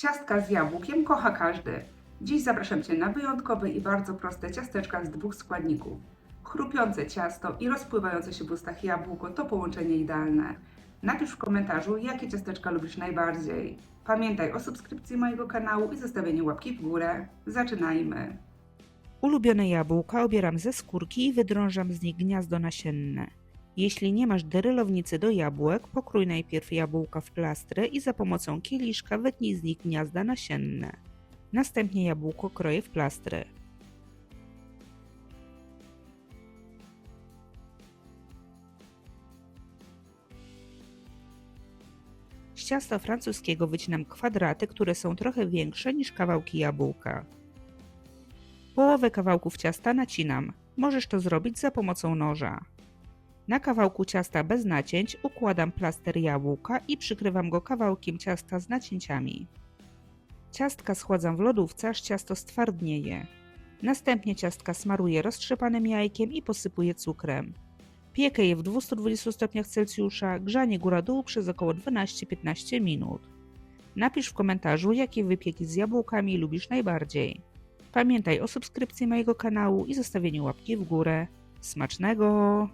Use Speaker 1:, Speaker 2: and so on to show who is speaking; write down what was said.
Speaker 1: Ciastka z jabłkiem kocha każdy. Dziś zapraszam Cię na wyjątkowe i bardzo proste ciasteczka z dwóch składników. Chrupiące ciasto i rozpływające się w ustach jabłko to połączenie idealne. Napisz w komentarzu, jakie ciasteczka lubisz najbardziej. Pamiętaj o subskrypcji mojego kanału i zostawieniu łapki w górę. Zaczynajmy!
Speaker 2: Ulubione jabłka obieram ze skórki i wydrążam z nich gniazdo nasienne. Jeśli nie masz dyrylownicy do jabłek, pokrój najpierw jabłka w plastry i za pomocą kieliszka wytnij z nich gniazda nasienne. Następnie jabłko kroję w plastry. Z ciasta francuskiego wycinam kwadraty, które są trochę większe niż kawałki jabłka. Połowę kawałków ciasta nacinam. Możesz to zrobić za pomocą noża. Na kawałku ciasta bez nacięć układam plaster jabłka i przykrywam go kawałkiem ciasta z nacięciami. Ciastka schładzam w lodówce, aż ciasto stwardnieje. Następnie ciastka smaruję roztrzepanym jajkiem i posypuję cukrem. Piekę je w 220 stopniach Celsjusza, grzanie góra-dół przez około 12-15 minut. Napisz w komentarzu, jakie wypieki z jabłkami lubisz najbardziej. Pamiętaj o subskrypcji mojego kanału i zostawieniu łapki w górę. Smacznego!